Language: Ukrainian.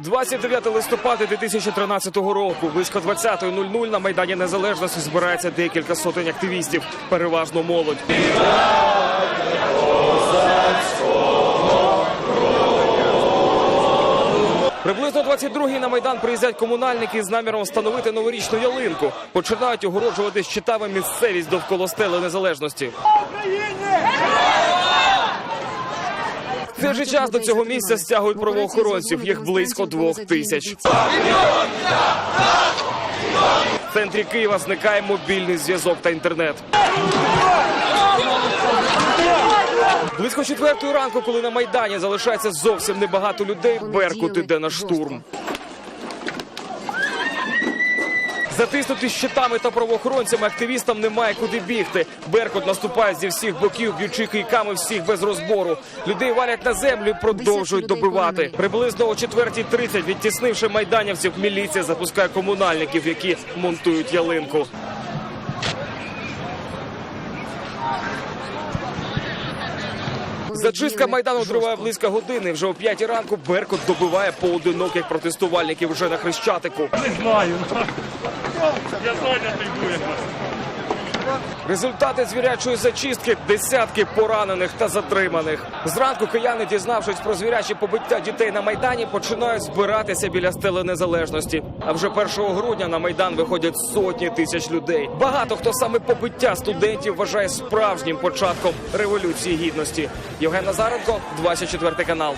29 листопада 2013 року, близько 20.00 на майдані Незалежності збирається декілька сотень активістів, переважно молодь. Приблизно 22-й на майдан приїздять комунальники з наміром встановити новорічну ялинку. Починають огороджувати щитами місцевість довкола стели незалежності. В же час до цього місця стягують правоохоронців. Їх близько двох тисяч. В центрі Києва зникає мобільний зв'язок та інтернет. Близько четвертої ранку, коли на майдані залишається зовсім небагато людей, Беркут іде на штурм. Затиснуті щитами та правоохоронцями активістам немає куди бігти. Беркут наступає зі всіх боків, б'ючи кийками всіх без розбору. Людей валять на землю і продовжують добивати. Приблизно о 4.30, відтіснивши майданівців, міліція запускає комунальників, які монтують ялинку. Зачистка майдану триває близько години. Вже о п'ятій ранку Беркут добиває поодиноких протестувальників вже на хрещатику. Результати звірячої зачистки десятки поранених та затриманих. Зранку кияни, дізнавшись про звірячі побиття дітей на майдані, починають збиратися біля стели незалежності. А вже 1 грудня на майдан виходять сотні тисяч людей. Багато хто саме побиття студентів вважає справжнім початком революції гідності. Євген Назаренко, 24 канал.